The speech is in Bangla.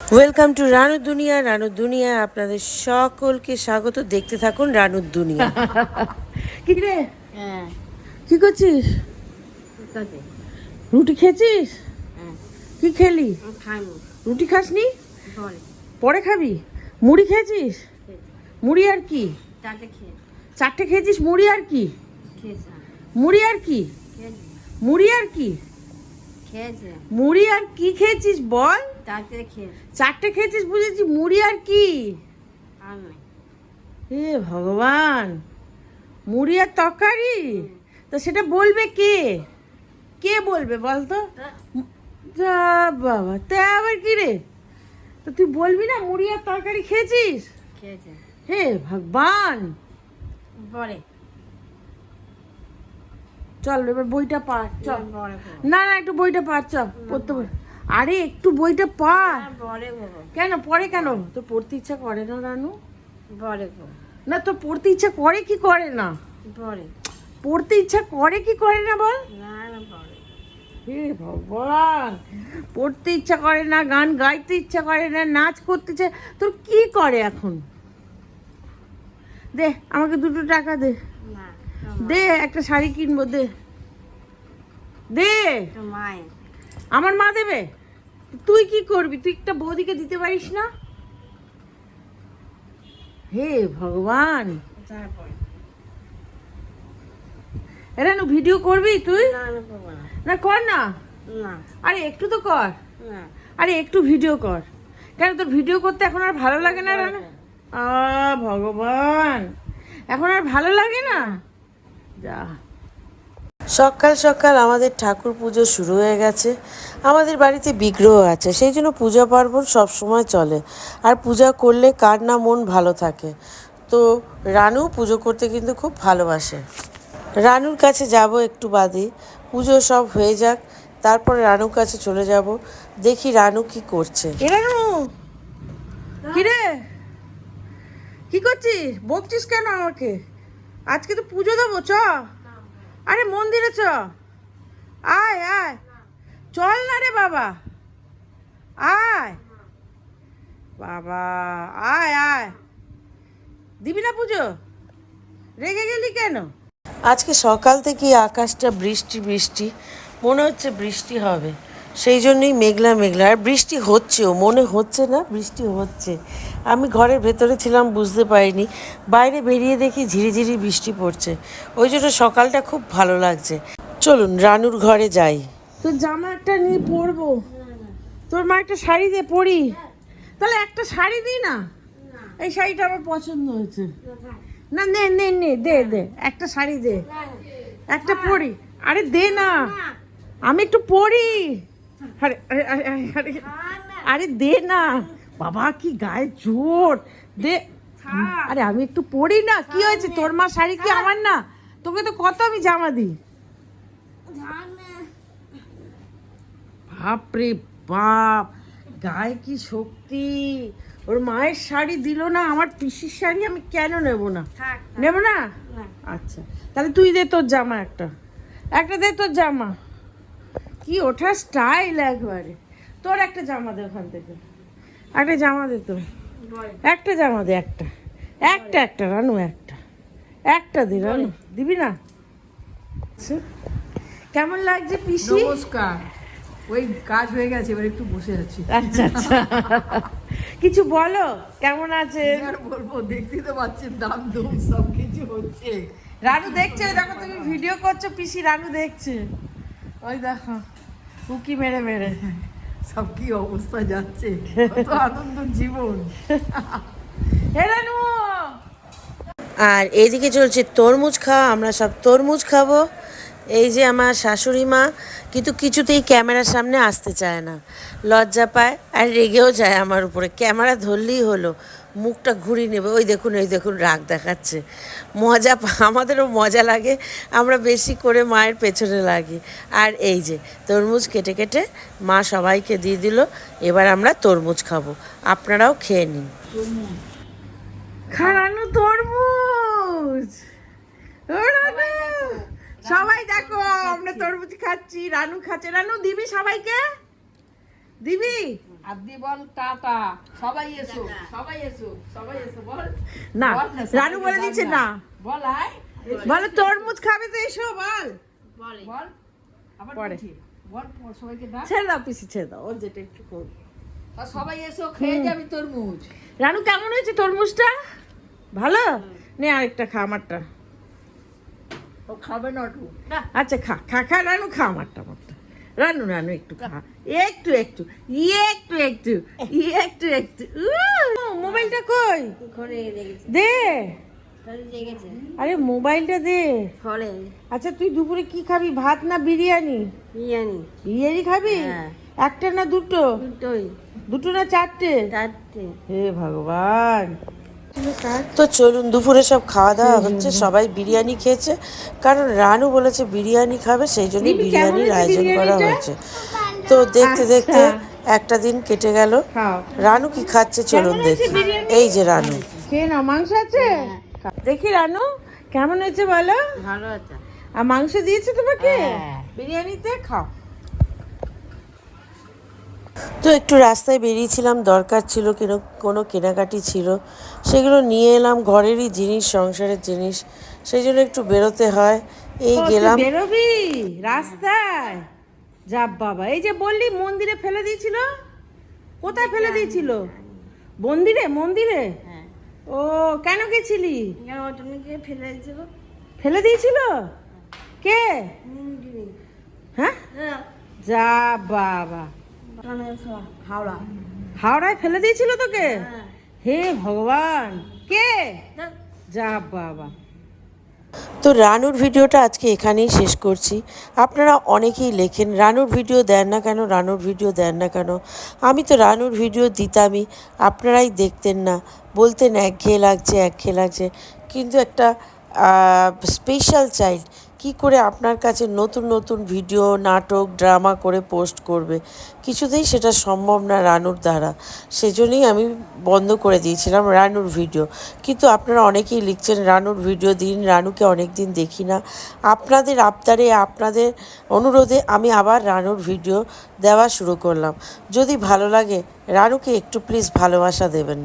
ওয়েলকাম টু রানুর দুনিয়া রানুর দুনিয়া আপনাদের সকলকে স্বাগত। দেখতে থাকুন রানুর দুনিয়া। কি রে? হ্যাঁ। কি করছিস? রুটি খেয়েছিস? হ্যাঁ। কি খেলি? রুটি খাসনি? পরে পরে খাবি। মুড়ি খেয়েছিস? মুড়ি আর কি? চারটে খেয়েছিস? মুড়ি আর কি? মুড়ি আর কি? মুড়ি আর কি? মুড়ি আর কি খেয়েছিস বল? চারটে খেয়েছিস বুঝেছি মুড়ি আর কি? হে ভগবান মুড়ি আর তরকারি? তো সেটা বলবে কে? কে বলবে বল তো? যা বাবা তা আবার কি রে? তো তুই বলবি না মুড়ি আর তরকারি খেয়েছিস? হে ভগবান। পরে। চল এবার বইটা পাঠ চল। না না একটু বইটা পাঠ চল পড়তে আরে একটু বইটা পাঠ হ্যাঁ, পরে কেন পড়ে কেন? তোর পড়তে ইচ্ছা করে না রানু? না তোর পড়তে ইচ্ছা করে কি করে না? পড়তে ইচ্ছা করে কি করে না বল? হে ভগবান! পড়তে ইচ্ছা করে না গান গাইতে ইচ্ছা করে না নাচ করতে ইচ্ছা তোর কি করে এখন? দে আমাকে দুটো টাকা দে। দে একটা শাড়ি কিনবো দে। দে। আমার মা দেবে? তুই কি করবি? তুই একটা বৌদিকে দিতে পারিস না? হে ভগবান। এরা নু ভিডিও করবি তুই? না না করব না। না কর না। না। আরে একটু তো কর। আরে একটু ভিডিও কর। কেন তোর ভিডিও করতে এখন আর ভালো লাগে না রানা? আ ভগবান। এখন আর ভালো লাগে না। যা। সকাল সকাল আমাদের ঠাকুর পুজো শুরু হয়ে গেছে। আমাদের বাড়িতে বিগ্রহ আছে সেই জন্য পূজা পার্বণ সবসময় চলে। আর পূজা করলে কার না মন ভালো থাকে। তো রানু পুজো করতে কিন্তু খুব ভালোবাসে। রানুর কাছে যাব একটু বাদে পুজো সব হয়ে যাক তারপরে রানুর কাছে চলে যাব দেখি রানু কি করছে। রানু! কি রে কি করছিস? বকছিস কেন আমাকে? আজকে তো পুজো দেবো, চ। আরে মন্দিরে চ। আয় আয়। চল না রে বাবা। আয়। বাবা, আয় আয়। দিবি না পুজো? রেগে গেলি কেন? আজকে সকাল থেকে আকাশটা বৃষ্টি বৃষ্টি। মনে হচ্ছে বৃষ্টি হবে। সেই জন্যই মেঘলা মেঘলা। আর বৃষ্টি হচ্ছেও, মনে হচ্ছে না বৃষ্টি হচ্ছে। আমি ঘরের ভেতরে ছিলাম, বুঝতে পারিনি। বাইরে বেরিয়ে দেখি ঝিরিঝিরি বৃষ্টি পড়ছে। ওই জন্য সকালটা খুব ভালো লাগছে। চলুন, রানুর ঘরে যাই। তোর জামা একটা নিয়ে পরবো। তোর মা একটা শাড়ি দে পরি। তাহলে একটা শাড়ি দিই না? এই শাড়িটা আমার পছন্দ হয়েছে। না, নে নে নে, দে দে, একটা শাড়ি দে। একটা পরি। আরে দে না। আমি একটু পরি। আরে আরে আরে আরে, আরে। আরে দে না। বাবা কি গায়ে জোর দে। আরে আমি একটু পরি না। কি হয়েছে? তোর মা শাড়ি কি আমার না? তোকে তো কত আমি জামা দিই? বাপরে বাপ। গায়ে কি শক্তি? ওর মায়ের শাড়ি দিল না আমার পিসির শাড়ি আমি কেন নেব না? নেব না। আচ্ছা। তাহলে তুই দে তোর জামা একটা। একটা দে তোর জামা। কি? ওঠা স্টাইল একবারে। তোর একটা জামা দে ওখান থেকে। একটা জামা দে তোর। একটা জামা দে একটা। একটা একটা রানু একটা। একটা দে রানু। দিবি না। কেমন লাগছে পিসি? নমস্কার। ওই কাজ হয়ে গেছে এবার একটু বসে আছি। আচ্ছা আচ্ছা। কিছু বলো? কেমন আছে? আর বলব? দেখতেই তো পাচ্ছেন দাম দুম সব কিছু হচ্ছে। রানু দেখছে দেখো তুমি ভিডিও করছ পিসি রানু দেখছে। ওই দেখো। উকি মেরে মেরে। সব কি অবস্থা যাচ্ছে? কত আনন্দ জীবন। হেরানু আর এদিকে চলছে তরমুজ খাওয়া আমরা সব তরমুজ খাব। এই যে আমার শাশুড়ি মা, কিন্তু কিছুতেই ক্যামেরার সামনে আসতে চায় না। লজ্জা পায় আর রেগেও যায় আমার উপরে। ক্যামেরা ধরলেই হলো, মুখটা ঘুরিয়ে নেবে। ওই দেখুন ওই দেখুন, রাগ দেখাচ্ছে। মজা আমাদেরও মজা লাগে, আমরা বেশি করে মায়ের পেছনে লাগি। আর এই যে, তরমুজ কেটে কেটে মা সবাইকে দিয়ে দিল, এবার আমরা তরমুজ খাব। আপনারাও খেয়ে নিন। খারানো তরমুজ! সবাই দেখো আমরা তরমুজ খাচ্ছি রানু খাচ্ছে। রানু দিবি সবাইকে? দিবি? আর দি বল টাটা। সবাই এসো সবাই এসো সবাই এসো বল। না বল রানু বলে দিচ্ছে না। বল আয়। বলে তরমুজ খাবে তো এসো বল। বলে। বল আবার পরে। বল বল, সবাইকে ডাক ছেড়ে দাও পিসি ছেড়ে দাও ওর যেটা একটু করবে সবাই এসো খেয়ে যাবি তরমুজ। রানু কেমন হয়েছে তরমুজটা? ভালো। নে আরেকটা খা আমারটা। ও খাবে না একটু আচ্ছা খা খা খা রানু খা আমারটা আমারটা। রানু রানু একটু খা। একটু একটু একটু একটু একটু একটু। মোবাইলটা কই? দে। আরে মোবাইলটা দে। ঘরে। আচ্ছা তুই দুপুরে কি খাবি ভাত না বিরিয়ানি? বিরিয়ানি। বিরিয়ানি খাবি? হ্যাঁ। একটা না দুটো? দুটোই। দুটো না চারটে? চারটে। হে ভগবান। তো চলুন দুপুরে সব খাওয়া দাওয়া হচ্ছে সবাই বিরিয়ানি খেয়েছে। কারণ রানু বলেছে বিরিয়ানি খাবে সেই জন্য বিরিয়ানির আয়োজন করা? হয়েছে। তো দেখতে দেখতে একটা দিন কেটে গেল। রানু কি খাচ্ছে চলুন দেখি। এই যে রানু। খেয়ে নাও মাংস আছে? দেখি রানু কেমন হয়েছে বলো? ভালো আছে। আর মাংস দিয়েছে তোমাকে? হ্যাঁ। বিরিয়ানিতে? খাও। তো একটু রাস্তায় বেরিয়েছিলাম দরকার ছিল কেন কোনো কেনাকাটি ছিল। সেগুলো নিয়ে এলাম ঘরেরই জিনিস সংসারের জিনিস। সেই জন্য একটু বেরোতে হয়। এই গেলাম। বেরোবি? রাস্তায়? যা বাবা এই যে বললি মন্দিরে ফেলে দিয়েছিল? কোথায় ফেলে দিয়েছিল? মন্দিরে? মন্দিরে? হ্যাঁ। ও কেন গেছিলি? ফেলে দিয়েছিল? ফেলে দিয়েছিল? কে? হ্যাঁ? হ্যাঁ। যা বাবা। হাওড়া। হাওড়ায় ফেলে দিয়েছিল তোকে? হ্যাঁ। হে ভগবান। কে? যা বাবা। তো রানুর ভিডিওটা আজকে এখানেই শেষ করছি। আপনারা অনেকেই লেখেন রানুর ভিডিও দেন না কেন রানুর ভিডিও দেন না কেন? আমি তো রানুর ভিডিও দিতামই আপনারাই দেখতেন না। বলতেন একঘেয়ে লাগছে একঘেয়ে লাগছে। কিন্তু একটা স্পেশাল চাইল্ড কি করে আপনার কাছে নতুন নতুন ভিডিও, নাটক, ড্রামা করে পোস্ট করবে? কিছুতেই সেটা সম্ভব না রানুর দ্বারা। সেজন্যই আমি বন্ধ করে দিয়েছিলাম রানুর ভিডিও। কিন্তু আপনারা অনেকেই লিখছেন, রানুর ভিডিও দিন, রানুকে অনেক দিন দেখি না। আপনাদের আবদারে, আপনাদের অনুরোধে আমি আবার রানুর ভিডিও দেওয়া শুরু করলাম। যদি ভালো লাগে, রানুকে একটু প্লিজ ভালোবাসা দেবেন।